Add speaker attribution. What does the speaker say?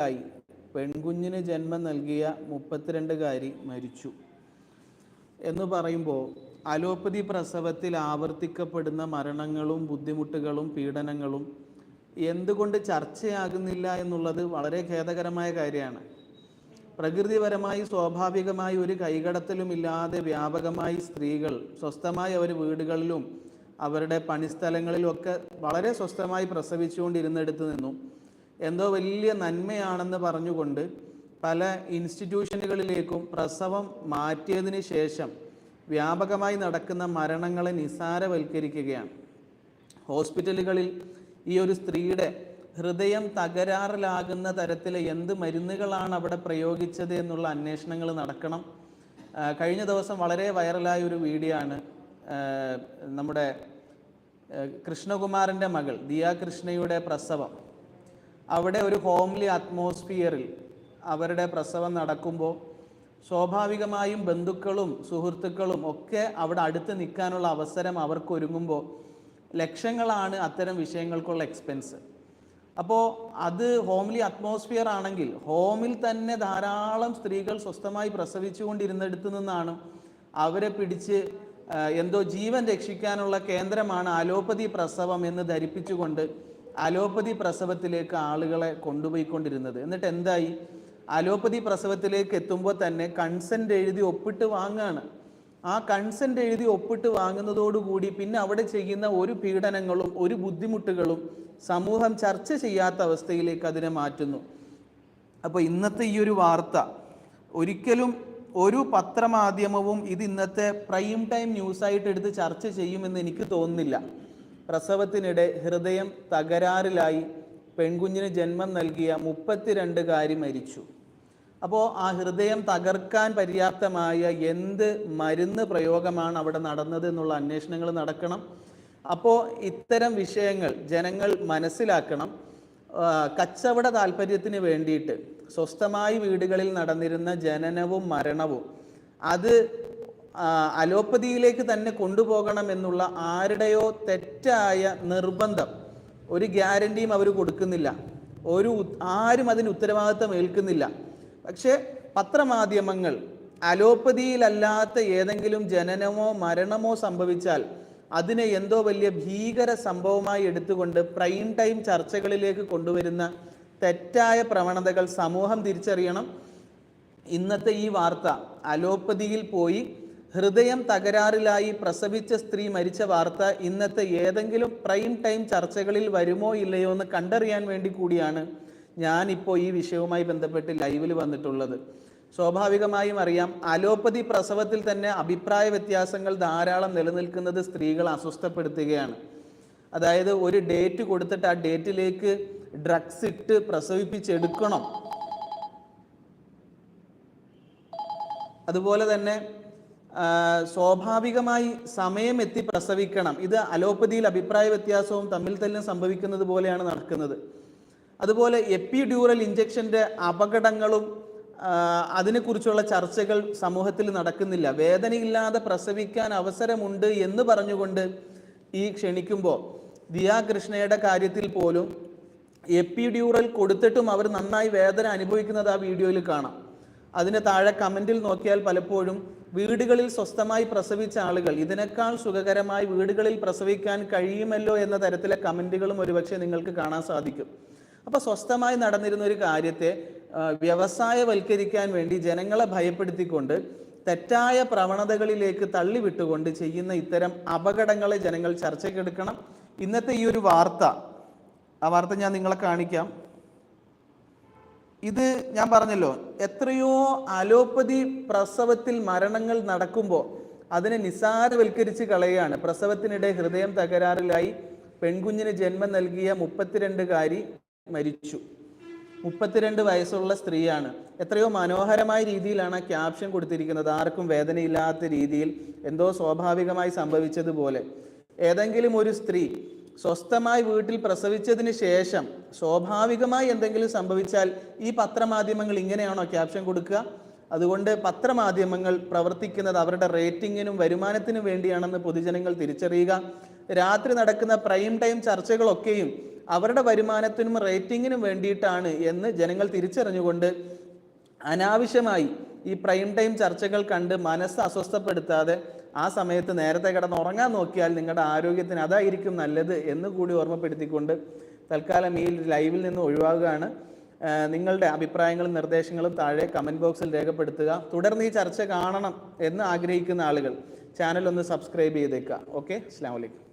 Speaker 1: തകരാറിലായി പെൺകുഞ്ഞിന് ജന്മം നൽകിയ മുപ്പത്തിരണ്ടുകാരി മരിച്ചു. എന്ന് പറയുമ്പോൾ അലോപ്പതി പ്രസവത്തിൽ ആവർത്തിക്കപ്പെടുന്ന മരണങ്ങളും ബുദ്ധിമുട്ടുകളും പീഡനങ്ങളും എന്തുകൊണ്ട് ചർച്ചയാകുന്നില്ല എന്നുള്ളത് വളരെ ഖേദകരമായ കാര്യമാണ്. പ്രകൃതിപരമായി സ്വാഭാവികമായി ഒരു കൈകടത്തലുമില്ലാതെ വ്യാപകമായി സ്ത്രീകൾ സ്വസ്ഥമായി അവർ വീടുകളിലും അവരുടെ പണിസ്ഥലങ്ങളിലും ഒക്കെ വളരെ സ്വസ്ഥമായി പ്രസവിച്ചുകൊണ്ടിരുന്നെടുത്ത് നിന്നും. എന്തോ വലിയ നന്മയാണെന്ന് പറഞ്ഞുകൊണ്ട് പല ഇൻസ്റ്റിറ്റ്യൂഷനുകളിലേക്കും പ്രസവം മാറ്റിയതിന് ശേഷം വ്യാപകമായി നടക്കുന്ന മരണങ്ങളെ നിസാരവൽക്കരിക്കുകയാണ് ഹോസ്പിറ്റലുകളിൽ ഈ ഒരു സ്ത്രീയുടെ ഹൃദയം തകരാറിലാകുന്ന തരത്തിൽ എന്ത് മരുന്നുകളാണ് അവിടെ പ്രയോഗിച്ചത് എന്നുള്ള അന്വേഷണങ്ങൾ നടക്കണം. കഴിഞ്ഞ ദിവസം വളരെ വൈറലായ ഒരു വീഡിയോ ആണ്. നമ്മുടെ കൃഷ്ണകുമാറിന്റെ മകൾ ദിയ കൃഷ്ണയുടെ പ്രസവം. അവിടെ ഒരു ഹോംലി അറ്റ്മോസ്ഫിയറിൽ അവരുടെ പ്രസവം നടക്കുമ്പോൾ സ്വാഭാവികമായും ബന്ധുക്കളും സുഹൃത്തുക്കളും ഒക്കെ അവിടെ അടുത്ത് നിൽക്കാനുള്ള അവസരം അവർക്ക് ഒരുങ്ങുമ്പോൾ ലക്ഷങ്ങളാണ് അത്തരം വിഷയങ്ങൾക്കുള്ള എക്സ്പെൻസ് അപ്പോൾ അത് ഹോംലി അറ്റ്മോസ്ഫിയർ ആണെങ്കിൽ ഹോമിൽ തന്നെ ധാരാളം സ്ത്രീകൾ സ്വസ്ഥമായി പ്രസവിച്ചുകൊണ്ടിരുന്നിടത്ത് നിന്നാണ് അവരെ പിടിച്ച് എന്തോ ജീവൻ രക്ഷിക്കാനുള്ള കേന്ദ്രമാണ് അലോപ്പതി പ്രസവം എന്ന് ധരിപ്പിച്ചുകൊണ്ട് അലോപ്പതി പ്രസവത്തിലേക്ക് ആളുകളെ കൊണ്ടുപോയിക്കൊണ്ടിരുന്നത്. എന്നിട്ട് എന്തായി? അലോപ്പതി പ്രസവത്തിലേക്ക് എത്തുമ്പോൾ തന്നെ കൺസെന്റ് എഴുതി ഒപ്പിട്ട് വാങ്ങാണ്. ആ കൺസെന്റ് എഴുതി ഒപ്പിട്ട് വാങ്ങുന്നതോടുകൂടി പിന്നെ അവിടെ ചെയ്യുന്ന ഒരു പീഡനങ്ങളും ഒരു ബുദ്ധിമുട്ടുകളും സമൂഹം ചർച്ച ചെയ്യാത്ത അവസ്ഥയിലേക്ക് അതിനെ മാറ്റുന്നു. അപ്പോൾ ഇന്നത്തെ ഈ ഒരു വാർത്ത ഒരിക്കലും ഒരു പത്രമാധ്യമവും ഇത് ഇന്നത്തെ പ്രൈം ടൈം ന്യൂസായിട്ട് എടുത്ത് ചർച്ച ചെയ്യുമെന്ന് എനിക്ക് തോന്നുന്നില്ല. പ്രസവത്തിനിടെ ഹൃദയം തകരാറിലായി പെൺകുഞ്ഞിന് ജന്മം നൽകിയ മുപ്പത്തിരണ്ടുകാരി മരിച്ചു. അപ്പോൾ ആ ഹൃദയം തകർക്കാൻ പര്യാപ്തമായ എന്ത് മരുന്ന് പ്രയോഗമാണ് അവിടെ നടന്നത് എന്നുള്ള അന്വേഷണങ്ങൾ നടക്കണം. അപ്പോൾ ഇത്തരം വിഷയങ്ങൾ ജനങ്ങൾ മനസ്സിലാക്കണം. കച്ചവട താല്പര്യത്തിന് വേണ്ടിയിട്ട് സ്വസ്ഥമായി വീടുകളിൽ നടന്നിരുന്ന ജനനവും മരണവും അത് അലോപ്പതിയിലേക്ക് തന്നെ കൊണ്ടുപോകണം എന്നുള്ള ആരുടെയോ തെറ്റായ നിർബന്ധം ഒരു ഗ്യാരണ്ടിയും അവർ കൊടുക്കുന്നില്ല. ഒരു ആരും അതിന് ഉത്തരവാദിത്തം ഏൽക്കുന്നില്ല. പക്ഷേ പത്രമാധ്യമങ്ങൾ അലോപ്പതിയിലല്ലാത്ത ഏതെങ്കിലും ജനനമോ മരണമോ സംഭവിച്ചാൽ അതിനെ എന്തോ വലിയ ഭീകര സംഭവമായി എടുത്തുകൊണ്ട് പ്രൈം ടൈം ചർച്ചകളിലേക്ക് കൊണ്ടുവരുന്ന തെറ്റായ പ്രവണതകൾ സമൂഹം തിരിച്ചറിയണം. ഇന്നത്തെ ഈ വാർത്ത അലോപ്പതിയിൽ പോയി ഹൃദയം തകരാറിലായി പ്രസവിച്ച സ്ത്രീ മരിച്ച വാർത്ത ഇന്നത്തെ ഏതെങ്കിലും പ്രൈം ടൈം ചർച്ചകളിൽ വരുമോ ഇല്ലയോ എന്ന് കണ്ടറിയാൻ വേണ്ടി കൂടിയാണ് ഞാനിപ്പോൾ ഈ വിഷയവുമായി ബന്ധപ്പെട്ട് ലൈവിൽ വന്നിട്ടുള്ളത്. സ്വാഭാവികമായും അറിയാം അലോപ്പതി പ്രസവത്തിൽ തന്നെ അഭിപ്രായ വ്യത്യാസങ്ങൾ ധാരാളം നിലനിൽക്കുന്നത് സ്ത്രീകളെ അസ്വസ്ഥപ്പെടുത്തുകയാണ്. അതായത് ഒരു ഡേറ്റ് കൊടുത്തിട്ട് ആ ഡേറ്റിലേക്ക് ഡ്രഗ്സ് ഇട്ട് പ്രസവിപ്പിച്ചെടുക്കണം. അതുപോലെ തന്നെ സ്വാഭാവികമായി സമയം എത്തി പ്രസവിക്കണം. ഇത് അലോപ്പതിയിൽ അഭിപ്രായ വ്യത്യാസവും തമ്മിൽ തന്നെ സംഭവിക്കുന്നത് പോലെയാണ് നടക്കുന്നത്. അതുപോലെ എപ്പിഡ്യൂറൽ ഇഞ്ചക്ഷന്റെ അപകടങ്ങളും അതിനെക്കുറിച്ചുള്ള ചർച്ചകൾ സമൂഹത്തിൽ നടക്കുന്നില്ല. വേദനയില്ലാതെ പ്രസവിക്കാൻ അവസരമുണ്ട് എന്ന് പറഞ്ഞുകൊണ്ട് ഈ ക്ഷണിക്കുമ്പോൾ ദിയാ കൃഷ്ണയുടെ കാര്യത്തിൽ പോലും എപ്പിഡ്യൂറൽ കൊടുത്തിട്ടും അവർ നന്നായി വേദന അനുഭവിക്കുന്നത് ആ വീഡിയോയിൽ കാണാം. അതിന് താഴെ കമന്റിൽ നോക്കിയാൽ പലപ്പോഴും വീടുകളിൽ സ്വസ്ഥമായി പ്രസവിച്ച ആളുകൾ ഇതിനേക്കാൾ സുഖകരമായി വീടുകളിൽ പ്രസവിക്കാൻ കഴിയുമല്ലോ എന്ന തരത്തിലെ കമന്റുകളും ഒരുപക്ഷെ നിങ്ങൾക്ക് കാണാൻ സാധിക്കും. അപ്പോൾ സ്വസ്ഥമായി നടന്നിരുന്ന ഒരു കാര്യത്തെ വ്യവസായവൽക്കരിക്കാൻ വേണ്ടി ജനങ്ങളെ ഭയപ്പെടുത്തിക്കൊണ്ട് തെറ്റായ പ്രവണതകളിലേക്ക് തള്ളിവിട്ടുകൊണ്ട് ചെയ്യുന്ന ഇത്തരം അപകടങ്ങളെ ജനങ്ങൾ ചർച്ചയ്ക്കെടുക്കണം. ഇന്നത്തെ ഈ ഒരു വാർത്ത ആ വാർത്ത ഞാൻ നിങ്ങളെ കാണിക്കാം. ഇത് ഞാൻ പറഞ്ഞല്ലോ എത്രയോ അലോപ്പതി പ്രസവത്തിൽ മരണങ്ങൾ നടക്കുമ്പോൾ അതിനെ നിസാരവൽക്കരിച്ച് കളയുകയാണ് പ്രസവത്തിനിടെ ഹൃദയം തകരാറിലായി പെൺകുഞ്ഞിന് ജന്മം നൽകിയ മുപ്പത്തിരണ്ടുകാരി മരിച്ചു. മുപ്പത്തിരണ്ട് വയസ്സുള്ള സ്ത്രീയാണ്. എത്രയോ മനോഹരമായ രീതിയിലാണ് ആ ക്യാപ്ഷൻ കൊടുത്തിരിക്കുന്നത്. ആർക്കും വേദനയില്ലാത്ത രീതിയിൽ എന്തോ സ്വാഭാവികമായി സംഭവിച്ചതുപോലെ. ഏതെങ്കിലും ഒരു സ്ത്രീ സ്വസ്ഥമായി വീട്ടിൽ പ്രസവിച്ചതിന് ശേഷം സ്വാഭാവികമായി എന്തെങ്കിലും സംഭവിച്ചാൽ ഈ പത്രമാധ്യമങ്ങൾ ഇങ്ങനെയാണോ ക്യാപ്ഷൻ കൊടുക്കുക? അതുകൊണ്ട് പത്രമാധ്യമങ്ങൾ പ്രവർത്തിക്കുന്നത് അവരുടെ റേറ്റിങ്ങിനും വരുമാനത്തിനും വേണ്ടിയാണെന്ന് പൊതുജനങ്ങൾ തിരിച്ചറിയുക. രാത്രി നടക്കുന്ന പ്രൈം ടൈം ചർച്ചകളൊക്കെയും അവരുടെ വരുമാനത്തിനും റേറ്റിങ്ങിനും വേണ്ടിയിട്ടാണ് എന്ന് ജനങ്ങൾ തിരിച്ചറിഞ്ഞുകൊണ്ട് അനാവശ്യമായി ഈ പ്രൈം ടൈം ചർച്ചകൾ കണ്ട് മനസ്സ് അസ്വസ്ഥപ്പെടുത്താതെ ആ സമയത്ത് നേരത്തെ കിടന്ന് ഉറങ്ങാൻ നോക്കിയാൽ നിങ്ങളുടെ ആരോഗ്യത്തിന് അതായിരിക്കും നല്ലത് എന്ന് കൂടി ഓർമ്മപ്പെടുത്തിക്കൊണ്ട് തൽക്കാലം ഈ ലൈവിൽ നിന്ന് ഒഴിവാകുകയാണ്. നിങ്ങളുടെ അഭിപ്രായങ്ങളും നിർദ്ദേശങ്ങളും താഴെ കമന്റ് ബോക്സിൽ രേഖപ്പെടുത്തുക. തുടർന്ന് ഈ ചർച്ച കാണണം എന്ന് ആഗ്രഹിക്കുന്ന ആളുകൾ ചാനൽ ഒന്ന് സബ്സ്ക്രൈബ് ചെയ്തേക്കുക. ഓക്കെ അസ്സാം വലൈക്കും